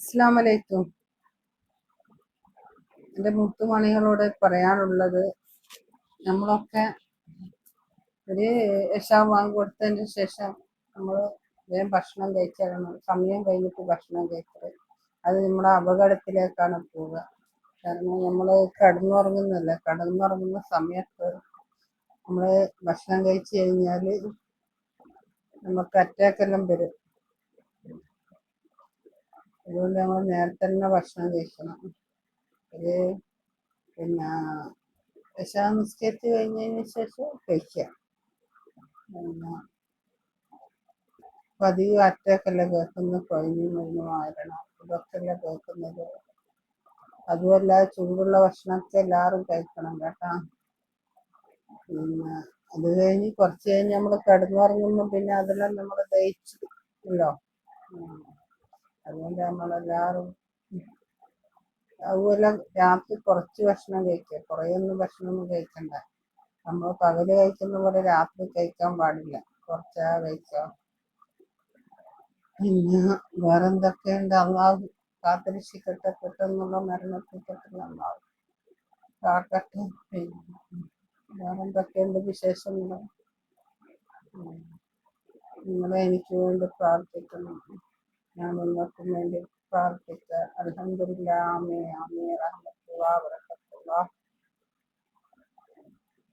അസ്സാം വലൈക്കും എന്റെ മുത്തുമണികളോട് പറയാനുള്ളത് നമ്മളൊക്കെ ഒരു യശാ വാങ്ങി കൊടുത്തതിന് ശേഷം നമ്മൾ വേഗം ഭക്ഷണം കഴിച്ചിടണം സമയം കഴിഞ്ഞിട്ട് ഭക്ഷണം കഴിക്കരുത് അത് നമ്മുടെ അപകടത്തിലേക്കാണ് പോവുക. കാരണം നമ്മൾ കടന്നുറങ്ങുന്നില്ല കടന്നുറങ്ങുന്ന സമയത്ത് നമ്മൾ ഭക്ഷണം കഴിച്ചു കഴിഞ്ഞാൽ നമുക്ക് അറ്റാക്കെല്ലാം വരും. അതുകൊണ്ട് നമ്മൾ നേരത്തെ തന്നെ ഭക്ഷണം കഴിക്കണം. ഒരു പിന്നെ വിശാ നിസ്കരിച്ച് കഴിഞ്ഞതിന് ശേഷം കഴിക്കാം പിന്നെ പതിവ് അറ്റാക്കല്ല കേൾക്കുന്ന കൊഴിഞ്ഞു മരുന്ന് മാറണം ഇതൊക്കെയല്ല കേൾക്കുന്നത്? അതുമല്ല ചൂടുള്ള ഭക്ഷണമൊക്കെ എല്ലാവരും കഴിക്കണം കേട്ടാ. പിന്നെ അത് കഴിഞ്ഞ് കുറച്ച് കഴിഞ്ഞ് നമ്മൾ കിടന്നുറങ്ങുമ്പോൾ പിന്നെ അതെല്ലാം നമ്മൾ ദഹിച്ചില്ലോ അതുകൊണ്ട് നമ്മളെല്ലാവരും അതുപോലെ രാത്രി കുറച്ച് ഭക്ഷണം കഴിക്കുക. കുറേ ഒന്നും ഭക്ഷണമൊന്നും കഴിക്കണ്ട. നമ്മൾ പകൽ കഴിക്കുന്ന പോലെ രാത്രി കഴിക്കാൻ പാടില്ല. കുറച്ചാ കഴിക്കാം പിന്നെ വേറെ എന്തൊക്കെയുണ്ട് അള്ളാഹു കാത്തിരക്ഷിക്കട്ടെ. പെട്ടെന്നുള്ള മരണത്തിൽ പെട്ടെന്ന് അള്ളാഹു കാക്കട്ടെ. പിന്നെ വേറെ എന്തൊക്കെയുണ്ട് വിശേഷങ്ങൾ നിങ്ങളെ എനിക്ക് വേണ്ടി പ്രാർത്ഥിക്കണം ഞാൻ നിങ്ങൾക്കും വേണ്ടി പ്രാർത്ഥിക്കുക അലഹമില്ല ആമേ ആമേ റഹ്മത്തുള്ള വറക്കത്തുള്ള